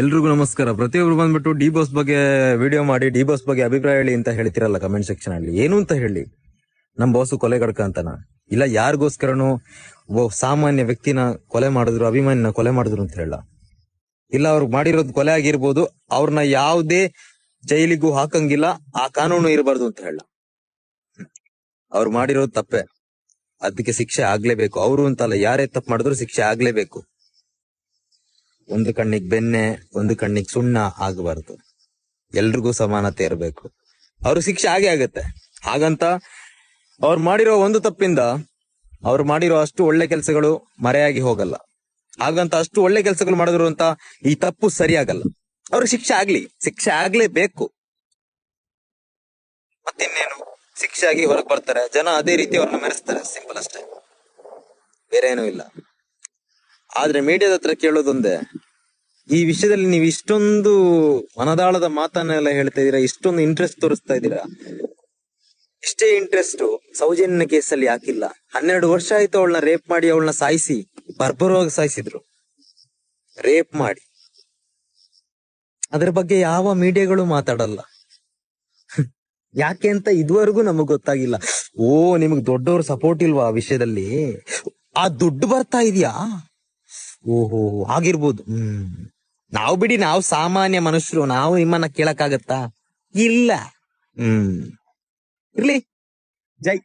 ಎಲ್ರಿಗೂ ನಮಸ್ಕಾರ. ಪ್ರತಿಯೊಬ್ರು ಬಂದ್ಬಿಟ್ಟು ಡಿ ಬಾಸ್ ಬಗ್ಗೆ ವಿಡಿಯೋ ಮಾಡಿ, ಡಿ ಬಾಸ್ ಬಗ್ಗೆ ಅಭಿಪ್ರಾಯ ಹೇಳಿ ಅಂತ ಹೇಳ್ತಿರಲ್ಲ ಕಮೆಂಟ್ ಸೆಕ್ಷನ್ ಅಲ್ಲಿ. ಏನು ಅಂತ ಹೇಳಿ? ನಮ್ ಬಾಸು ಕೊಲೆಗಡ್ಕ ಅಂತನ? ಇಲ್ಲ ಯಾರಿಗೋಸ್ಕರನು ಸಾಮಾನ್ಯ ವ್ಯಕ್ತಿನ ಕೊಲೆ ಮಾಡಿದ್ರು, ಅಭಿಮಾನಿನ ಕೊಲೆ ಮಾಡಿದ್ರು ಅಂತ ಹೇಳ ಇಲ್ಲ ಅವ್ರು ಮಾಡಿರೋದು ಕೊಲೆ ಆಗಿರ್ಬೋದು ಅವ್ರನ್ನ ಯಾವುದೇ ಜೈಲಿಗೂ ಹಾಕಂಗಿಲ್ಲ, ಆ ಕಾನೂನು ಇರಬಾರ್ದು ಅಂತ ಹೇಳ ಅವ್ರು ಮಾಡಿರೋದು ತಪ್ಪೆ. ಅದಕ್ಕೆ ಶಿಕ್ಷೆ ಆಗ್ಲೇಬೇಕು. ಅವರು ಅಂತಲ್ಲ ಯಾರೇ ತಪ್ಪು ಮಾಡಿದ್ರು ಶಿಕ್ಷೆ ಆಗ್ಲೇಬೇಕು. ಒಂದು ಕಣ್ಣಿಗೆ ಬೆನ್ನೆ, ಒಂದು ಕಣ್ಣಿಗೆ ಸುಣ್ಣ ಆಗಬಾರ್ದು. ಎಲ್ರಿಗೂ ಸಮಾನತೆ ಇರಬೇಕು. ಅವ್ರ ಶಿಕ್ಷೆ ಆಗೇ ಆಗತ್ತೆ. ಹಾಗಂತ ಅವ್ರು ಮಾಡಿರೋ ಒಂದು ತಪ್ಪಿಂದ ಅವ್ರು ಮಾಡಿರೋ ಅಷ್ಟು ಒಳ್ಳೆ ಕೆಲಸಗಳು ಮರೆಯಾಗಿ ಹೋಗಲ್ಲ. ಹಾಗಂತ ಅಷ್ಟು ಒಳ್ಳೆ ಕೆಲಸಗಳು ಮಾಡಿದ್ರು ಅಂತ ಈ ತಪ್ಪು ಸರಿಯಾಗಲ್ಲ. ಅವ್ರಿಗೆ ಶಿಕ್ಷೆ ಆಗ್ಲಿ. ಶಿಕ್ಷೆ ಆಗ್ಲೇಬೇಕು. ಮತ್ತಿನ್ನೇನು? ಶಿಕ್ಷೆ ಆಗಿ ಹೊರಗೆ ಬರ್ತಾರೆ. ಜನ ಅದೇ ರೀತಿ ಅವ್ರನ್ನ ಮೆರೆಸ್ತಾರೆ. ಸಿಂಪಲ್ ಅಷ್ಟೇ. ಬೇರೆ ಏನೂ ಇಲ್ಲ. ಆದ್ರೆ ಮೀಡಿಯಾದ ಹತ್ರ ಕೇಳೋದೊಂದೇ, ಈ ವಿಷಯದಲ್ಲಿ ನೀವು ಇಷ್ಟೊಂದು ಮನದಾಳದ ಮಾತನ್ನೆಲ್ಲ ಹೇಳ್ತಾ ಇದೀರಾ ಇಷ್ಟೊಂದು ಇಂಟ್ರೆಸ್ಟ್ ತೋರಿಸ್ತಾ ಇದ್ದೀರಾ? ಇಷ್ಟೇ ಇಂಟ್ರೆಸ್ಟ್ ಸೌಜನ್ಯ ಕೇಸಲ್ಲಿ ಯಾಕಿಲ್ಲ ಹನ್ನೆರಡು ವರ್ಷ ಆಯ್ತು ಅವಳನ್ನ ರೇಪ್ ಮಾಡಿ, ಅವಳನ್ನ ಸಾಯಿಸಿ, ಬರ್ಬರವಾಗಿ ಸಾಯಿಸಿದ್ರು. ರೇಪ್ ಮಾಡಿ. ಅದ್ರ ಬಗ್ಗೆ ಯಾವ ಮೀಡಿಯಾಗಳು ಮಾತಾಡಲ್ಲ. ಯಾಕೆ ಅಂತ ಇದುವರೆಗೂ ನಮಗ್ ಗೊತ್ತಾಗಿಲ್ಲ. ಓ, ನಿಮಗ್ ದೊಡ್ಡವ್ರ ಸಪೋರ್ಟ್ ಇಲ್ವಾ ಆ ವಿಷಯದಲ್ಲಿ? ಆ ದುಡ್ಡು ಬರ್ತಾ ಇದೆಯಾ? ಓಹೋ, ಆಗಿರ್ಬೋದು. ಹ್ಮ್. ನಾವು ಬಿಡಿ, ನಾವು ಸಾಮಾನ್ಯ ಮನುಷ್ಯರು, ನಾವು ನಿಮ್ಮನ್ನ ಕೇಳಕ್ಕಾಗತ್ತಾ? ಇಲ್ಲ. ಹ್ಮ್. ಇರ್ಲಿ. ಜೈ.